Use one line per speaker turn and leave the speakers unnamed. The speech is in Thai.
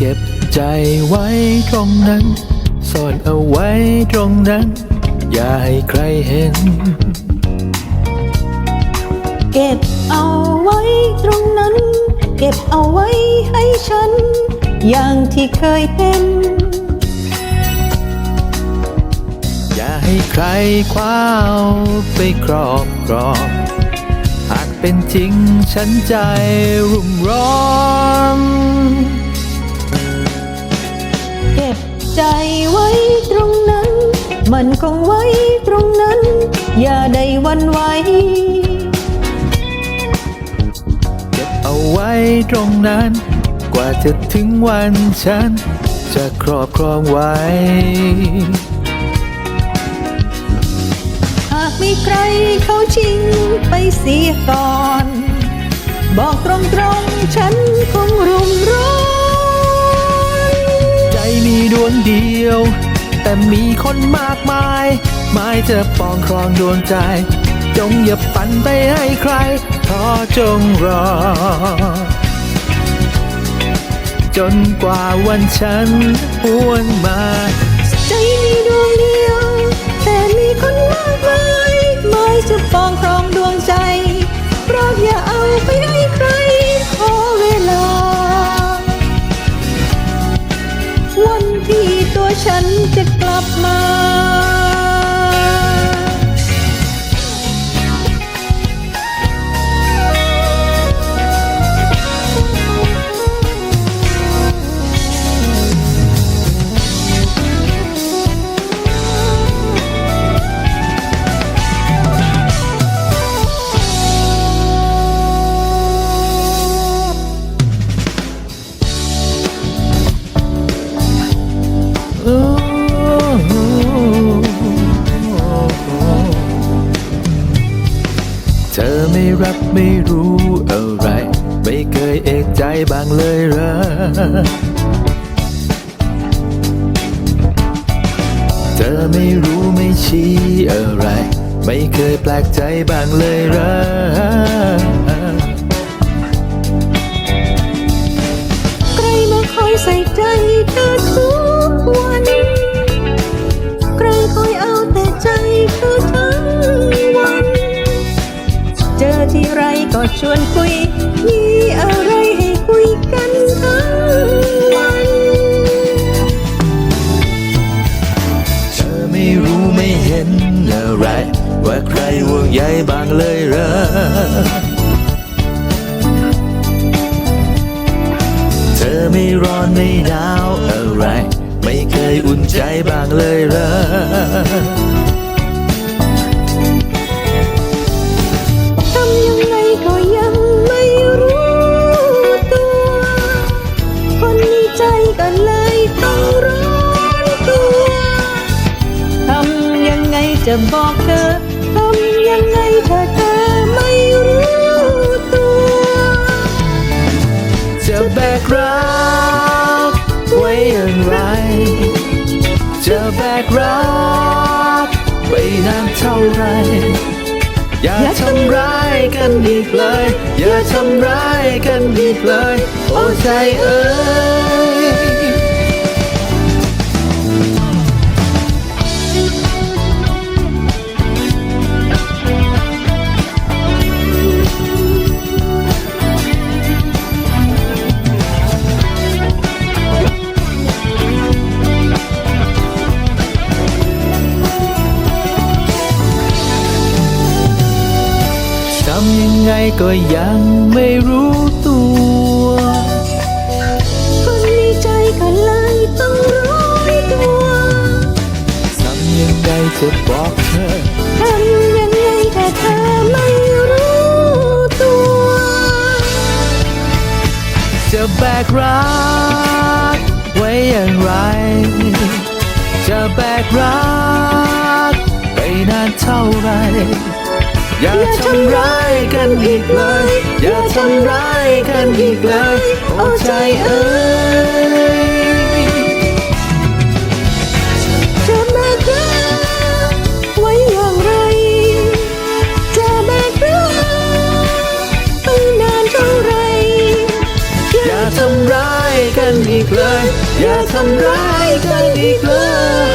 เก็บใจไว้ตรงนั้น ซ่อนเอาไว้ตรงนั้น อย่าให้ใครเห็น
เก็บเอาไว้ตรงนั้น เก็บเอาไว้ให้ฉัน อย่างที่เคยเป็น
อย่าให้ใครคว้าเอาไปครอบครองหากเป็นจริงฉันใจรุ่มร้อน
เก็บ ใจไว้ตรงนั้น มันคงไว้ตรงนั้น อย่าได้หวันไหว
เก็บเอาไว้ตรงนั้น กว่าจะถึงวันฉัน จะครอบครองไว้
หากมีใครเขาชิงไปเสียก่อน บอกตรงๆฉัน
ยว แต่มีคนมากมาย ไมายจะปองครองดวงใจ จงอย่าปันไปให้ใครขอจงรอ จนกว่าวันฉันหวนมา
ฉันจะกลับมา
รับไม่รู้อะไร ไม่เคยเอกใจบ้างเลยเหรอเธอไม่รู้ไม่ชี้อะไร ไม่เคยแปลกใจบ้างเลยเหรอ
ที่ไรก็ชวนคุย มีอะไรให้คุยกันทั้งวัน
เธอไม่รู้ไม่เห็นอะไร ว่าใครห่วงใยบ้างเลยเหรอเธอไม่ร้อนไม่หนาวอะไร ไม่เคยอุ่นใจบ้างเลยเหรอ
จะบอกเธอทำยังไงถ้าเธอไม่รู้ตัว
จะแบกรักไว้อย่างไร จะแบกรักไปนานเท่าไร อย่าทำร้ายกันอีกเลย อย่าทำร้ายกันอีกเลย โอ้ใจเอ้ยำยังไงก็ยังไม่รู้ตัว
คนมีใจก็เลยต้องร้อนตัว
ทำยังไงจะบอกเธอ
ทำยังไงถ้าเธอไม่รู้ตัว
จะแบกรักไว้อย่างไร จะแบกรักไปนานเท่าไร อย่าทำร้ายกันอีกเลย อย่าทำร้ายกันอีกเลยโอ้ใจเอ้ย
จะแบกรักไว้อย่างไร จะแบกรักไปนานเท่าไร
อย่าทำร้ายกันอีกเลยทำร้ายกันอีกเลย